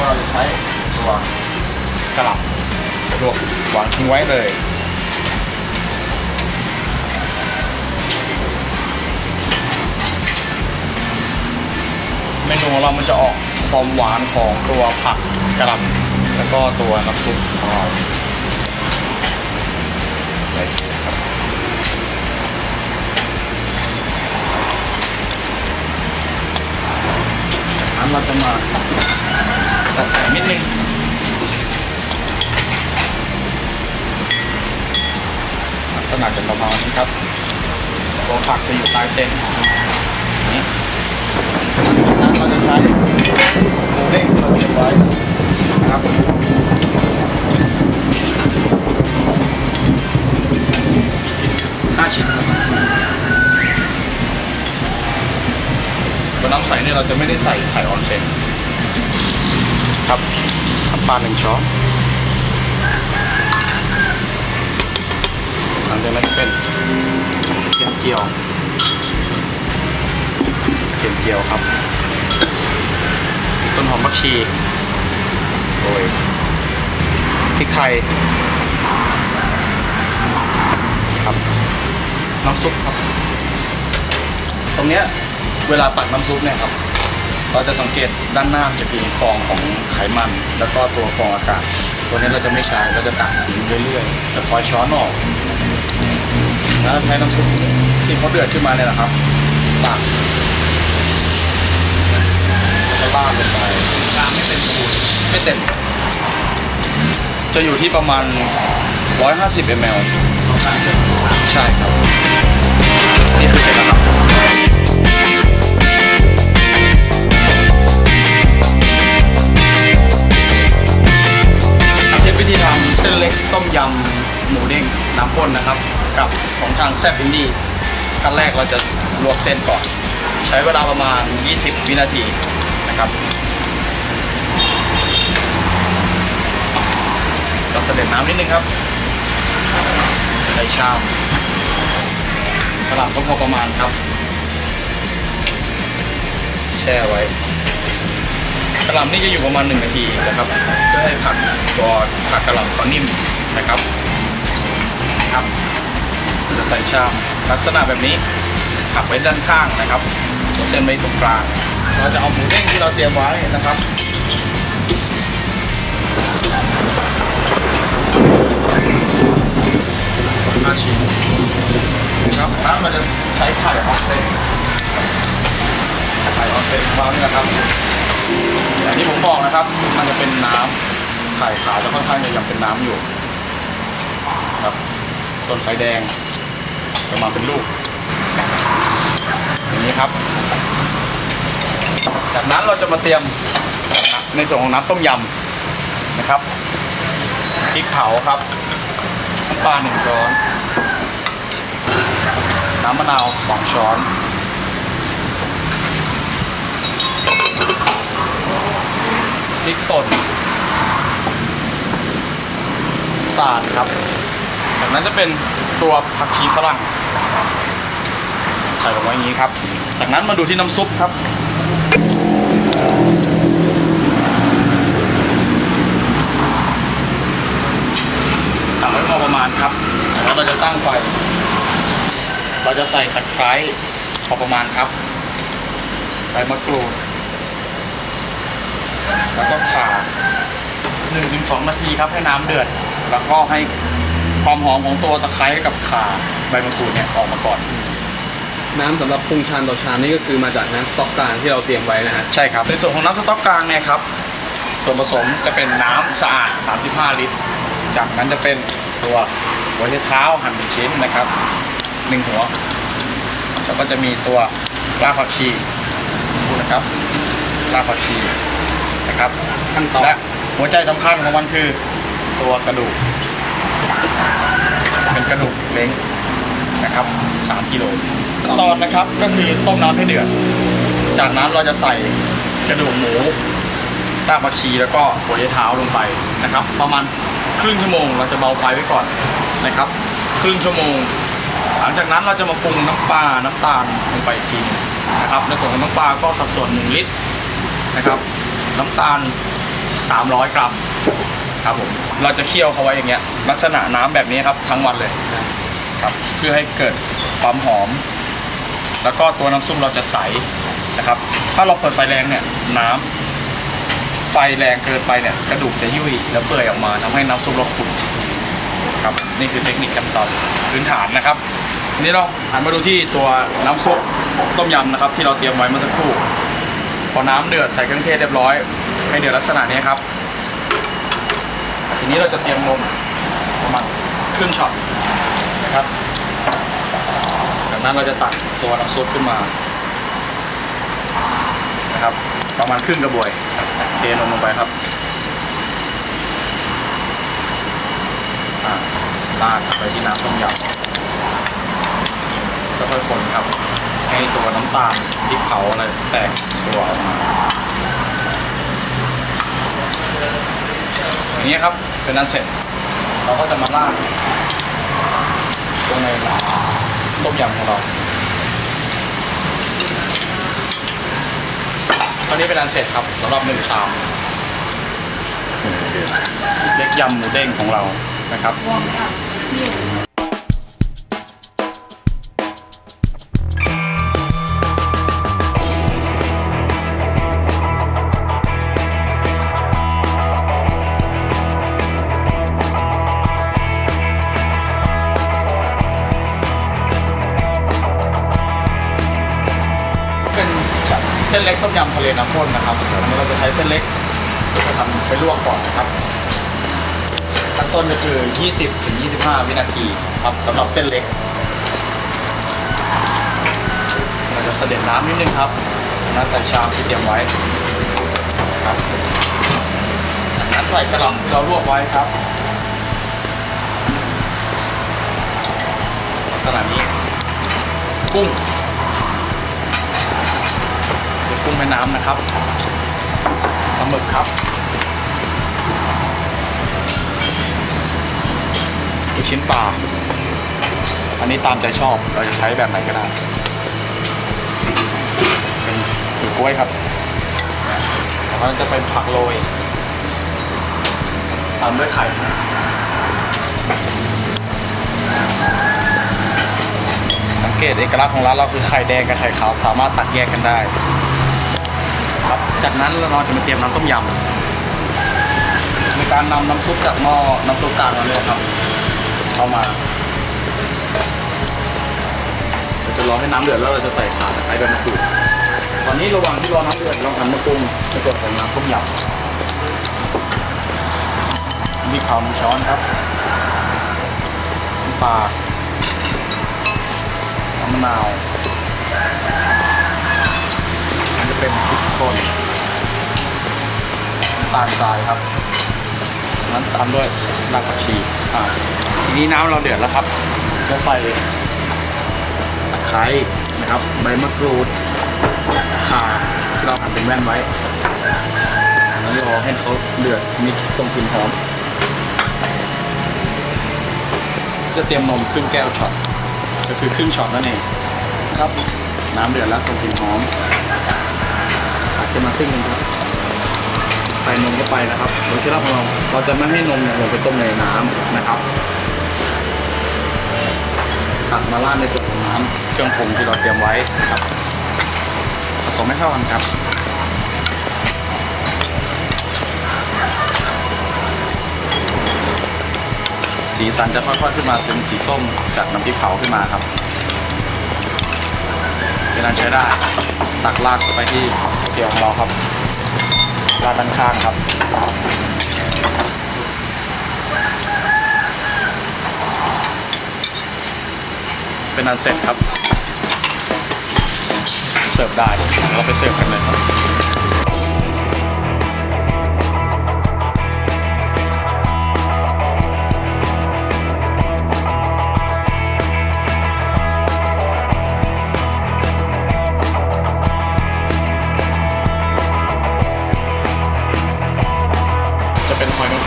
ก็จะใช้ตัวกระหล่ำลวกวางทิ้งไว้เลยเมนูของเรามันจะออกความหวานของตัวผักกระหล่ำแล้วก็ตัวน้ำซุปของเราอันเราจะมา ตัดแต่นิดนึงลักษณะจะประมาณนี้ครับตัวผักจะอยู่ใต้เส้นนี้จากนั้นเราจะใช้หมูเด้งที่เราเตรียมไว้นะครับห้าชิ้นครับตัวน้ำใสเนี่ยเราจะไม่ได้ใส่ไข่ออนเซ็น ครับน้ำปลาหนึ่งช้อนหลังจากนั้นเป็นเทียมเจียวเทียมเจียวครับ ต้นหอมผักชีโรยพริกไทยครับน้ำซุปครับ ตรงเนี้ยเวลาตักน้ำซุปเนี่ยครับ เราจะสังเกตด้านหน้าจะมีฟองของไขมัน แล้วก็ตัวฟองอากาศ ตัวนี้เราจะไม่ใช้เราจะตักทิ้งเรื่อยๆจะคอยช้อนออกแล้วเราใช้น้ำซุปที่เขาเดือดขึ้นมาเนี่ยนะครับตักแล้วราดลงไปน้ำไม่เต็มคูณไม่เต็ม จะอยู่ที่ประมาณ 150 ml ใช่ครับ นี่คือเสร็จแล้วครับ ข้นนะครับ กับของทางแซบอินดี้ขั้นแรกเราจะลวกเส้นก่อน ใช้เวลาประมาณ 20 วินาทีนะครับก็เสด็จน้ำนิดนึงครับใส่ชามกระหล่ำก็พอประมาณครับ แช่ไว้กระหล่ำนี่จะอยู่ประมาณ1นาทีนะครับเพื่อให้ผักตัวผักกระหล่ำเขานิ่มนะครับ ครับจะใส่ชามลักษณะแบบนี้ผักไว้ด้านข้างนะครับเส้นไว้ตรงกลางเราจะเอาหมูเด้งที่เราเตรียมไว้นะครับห้าชิ้นนะครับแล้วเราจะใช้ไข่ออนเซ็นไข่ออนเซ็นวางนี่นะครับอย่างที่ผมบอกนะครับ มันจะเป็นน้ำไข่ขาวจะค่อนข้างจะยังเป็นน้ำอยู่ ส่วนไข่แดงจะมาเป็นลูก อย่างนี้ครับ จากนั้นเราจะมาเตรียมในส่วนของน้ำต้มยำนะครับพริกเผาครับน้ำปลาหนึ่งช้อน น้ำมะนาวสองช้อนพริกป่นตาลครับ จากนั้นจะเป็นตัวผักชีฝรั่งใส่ลงไว้อย่างนี้ครับ จากนั้นมาดูที่น้ำซุปครับตักไว้พอประมาณครับแล้วเราจะตั้งไฟ เราจะใส่ตะไคร้พอประมาณครับใบมะกรูด แล้วก็ข่าหนึ่งถึงสองนาทีครับให้น้ำเดือด แล้วก็ให้ ความหอมของตัวตะไคร้กับข่าใบมะกรูดเนี่ยออกมาก่อน น้ำสำหรับปรุงชานต่อชามนี่ก็คือมาจากน้ำสต๊อกกลางที่เราเตรียมไว้นะฮะใช่ครับในส่วนของน้ำสต๊อกกลางเนี่ยครับ ส่วนผสมจะเป็นน้ำสะอาด 35 ลิตร จากนั้นจะเป็นตัวหัวไชเท้าหั่นเป็นชิ้นนะครับหนึ่งหัวแล้วก็จะมีตัวรากผักชีดูนะครับรากผักชีนะครับขั้นตอนและหัวใจสำคัญของมันคือตัวกระดูก เป็นกระดูกเล้งนะครับ 3กิโลขั้นตอนนะครับก็คือต้มน้ำให้เดือด จากนั้นเราจะใส่กระดูกหมูรากผักชีแล้วก็หัวไชเท้าลงไปนะครับ ประมาณครึ่งชั่วโมงเราจะเบาไฟไว้ก่อนนะครับ ครึ่งชั่วโมง หลังจากนั้นเราจะมาปรุงน้ำปลาน้ำตาลลงไปอีกทีหนึ่งนะครับในส่วนของน้ำปลาก็สัดส่วน1ลิตรนะครับ น้ำตาล 300 กรัม ครับผมเราจะเคี่ยวเขาไว้อย่างเงี้ย ลักษณะน้ำแบบนี้ครับทั้งวันเลยครับเพื่อให้เกิดความหอม แล้วก็ตัวน้ำซุปเราจะใสนะครับ ถ้าเราเปิดไฟแรงเนี่ยน้ำไฟแรงเกินไปเนี่ยกระดูกจะยุ่ยแล้วเปื่อยออกมาทำให้น้ำซุปเราขุ่นครับนี่คือเทคนิคขั้นตอนพื้นฐานนะครับทีนี้เราหันมาดูที่ตัวน้ำซุปต้มยำนะครับ ที่เราเตรียมไว้เมื่อสักครู่พอน้ำเดือดใส่เครื่องเทศเรียบร้อย ให้เดือดลักษณะนี้ครับ ทีนี้เราจะเตรียมนมประมาณครึ่งช็อตนะครับ จากนั้นเราจะตักตัวน้ำซุปขึ้นมานะครับ ประมาณครึ่งกระบวยเทนมลงไปครับลาดไปที่น้ำต้มยำแล้วค่อยคนครับ ให้ตัวน้ำตาลพริกเผาอะไรแตกตัวออกมา อย่างนี้ยครับเป็นนั้นเสร็จ เราก็จะมาราดตรงในต้มยำของเราตอนนี้เป็นอันเสร็จครับสำหรับหนึ่งชามเล็กยำหมูเด้งของเรานะครับ เส้นเล็กต้มยำทะเลน้ำข้นนะครับอันนี้เราจะใช้เส้นเล็กจะทำไปลวกก่อนนะครับขั้นต้นก็คือ 20ถึง25 วินาทีครับสำหรับเส้นเล็ก เราจะเสด็จน้ำนิดนึงครับน้ำใส่ชามที่เตรียมไว้ครับนั้นใส่กระหล่ำที่เราลวกไว้ครับลักษณะนี้กุ้ง กุ้งแม่น้ำนะครับปลาหมึกครับลูกชิ้นปลาอันนี้ตามใจชอบเราจะใช้แบบไหนก็ได้ เป็นหรือกล้วยครับแล้วก็จะเป็นผักโรยตามด้วยไข่สังเกตเอกลักษณ์ของร้านเราคือไข่แดงกับไข่ขาวสามารถตักแยกกันได้ จากนั้นเราจะมาเตรียมน้ำต้มยำในการนำน้ำซุปจากหม้อน้ำซุปกลางเราเนี่ยครับ เข้ามาเราจะรอให้น้ำเดือดแล้วเราจะใส่ขาตะไคร้ใบมะกรูดตอนนี้ระหว่างที่รอน้ำเดือดเราหันมาปรุงในส่วนของน้ำต้มยำมีขาวหนึ่งช้อนครับปลาน้ำมะนาวำตาลทรายครับ น้ำตามด้วยรากผักชีอ่าทีนี้น้ำเราเดือดแล้วครับเราใส่ตะไคร้นะครับใบมะกรูดข่าที่เราหั่นเป็นแว่นไว้แล้วรอให้เขาเดือดมีส่งกลิ่นหอม จะเตรียมนมครึ่งแก้วช็อตก็คือครึ่งช็อตนั่นเองครับ น้ำเดือดแล้วส่งกลิ่นหอมตักขึ้นมาครึ่งหนึงครับ ใส่นมเข้าไปนะครับโดยเคล็ดลับของเราเราจะไม่ให้นมเนี่ยลงไปต้มในน้ำนะครับตักมาราดในส่วนของน้ำเครื่องปรุงที่เราเตรียมไว้นะครับผสมให้เข้ากันครับสีสันจะค่อยๆขึ้นมาเป็นสีส้มจากน้ำพริกเผาขึ้นมาครับเป็นอันใช้ได้ตักลากไปที่เกี๊ยวของเราครับ ลาดด้านข้างครับ เป็นอันเสร็จครับ เสิร์ฟได้เราไปเสิร์ฟกันเลยครับ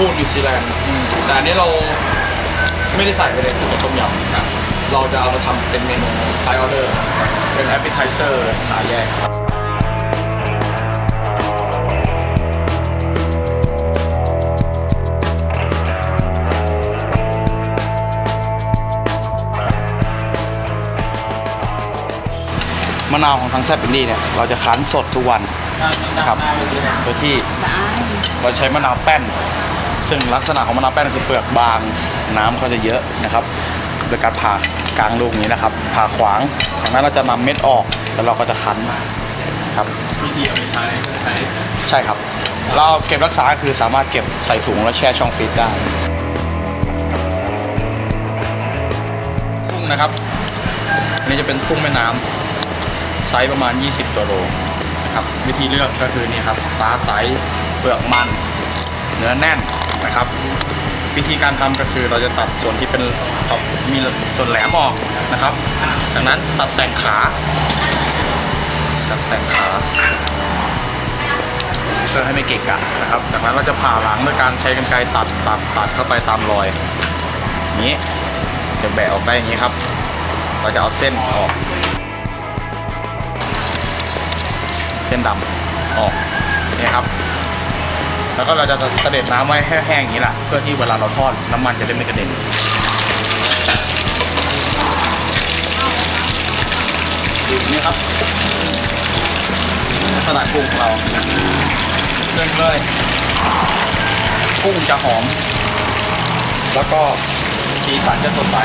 พูดนิวซีแลนด์แต่อันนี้เราไม่ได้ใส่ไปเลยคือเป็นต้มยำครัเราจะเอามาทำเป็นเมนูไซด์ออเดอร์เป็นแอปเปิลไทเซอร์ขายแยกมะนาวของทางแซบเป็นดีเนี่ยเราจะคั้นสดทุกวันนะครับโดยที่เราใช้มะนาวแป้น ซึ่งลักษณะของมะนาวแป้นคือเปลือกบาง น้ำเขาจะเยอะนะครับ โดยการผ่ากลางลูกนี้นะครับ ผ่าขวางจากนั้นเราจะนำเม็ดออกแล้วเราก็จะคั้นครับวิธีเอาไปใช้ก็ใช้ใช่ครับ เราเก็บรักษาคือสามารถเก็บใส่ถุงแล้วแช่ช่องฟรีซได้กุ้งนะครับอันนี้จะเป็นกุ้งแม่น้ำไซส์ประมาณ 20 ตัวโลนะครับวิธีเลือกก็คือนี่ครับตาใสเปลือกมัน เนื้อแน่น นะครับ วิธีการทำก็คือเราจะตัดส่วนที่เป็นมีส่วนแหลมออกนะครับ จากนั้นตัดแต่งขาตัดแต่งขาเพื่อให้ไม่เกะกะนะครับ จากนั้นเราจะผ่าหลังด้วยการใช้กรรไกรตัดตัดตัดเข้าไปตามรอยนี้จะแบะออกได้อย่างนี้ครับ เราจะเอาเส้นออก เส้นดำออกนี่ครับ แล้วก็เราจะเด็จน้ำไว้ให้แห้งอย่างนี้แหละเพื่อที่เวลาเราทอดน้ำมันจะได้ไม่กระเด็นนี่ครับลักษณะกุ้งของเราเรื่องเลยกุ้งจะหอม แล้วก็สีสันจะสดใส